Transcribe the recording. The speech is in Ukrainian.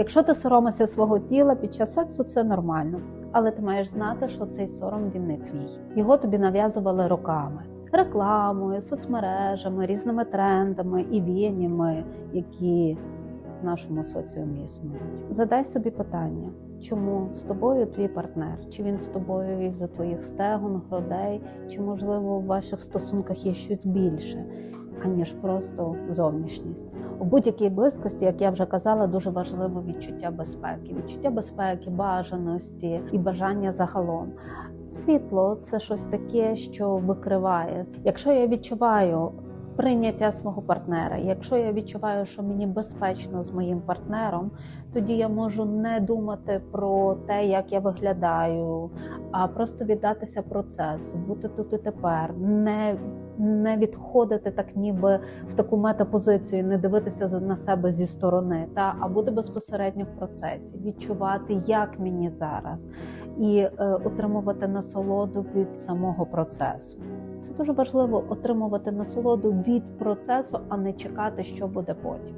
Якщо ти соромишся свого тіла під час сексу, це нормально. Але ти маєш знати, що цей сором він не твій. Його тобі нав'язували роками. Рекламою, соцмережами, різними трендами і віяннями, які в нашому соціумі існують. Задай собі питання, чому з тобою твій партнер? Чи він з тобою із-за твоїх стегон, грудей, чи можливо в ваших стосунках є щось більше? Аніж просто зовнішність. У будь-якій близькості, як я вже казала, дуже важливо відчуття безпеки, відчуття безпеки, бажаності і бажання загалом. Світло це щось таке, що викриває. Якщо я відчуваю прийняття свого партнера, якщо я відчуваю, що мені безпечно з моїм партнером, тоді я можу не думати про те, як я виглядаю, а просто віддатися процесу, бути тут і тепер, не не відходити так, ніби в таку метапозицію, не дивитися на себе зі сторони, та а бути безпосередньо в процесі, відчувати, як мені зараз, і е, отримувати насолоду від самого процесу. Це дуже важливо отримувати насолоду від процесу, а не чекати, що буде потім.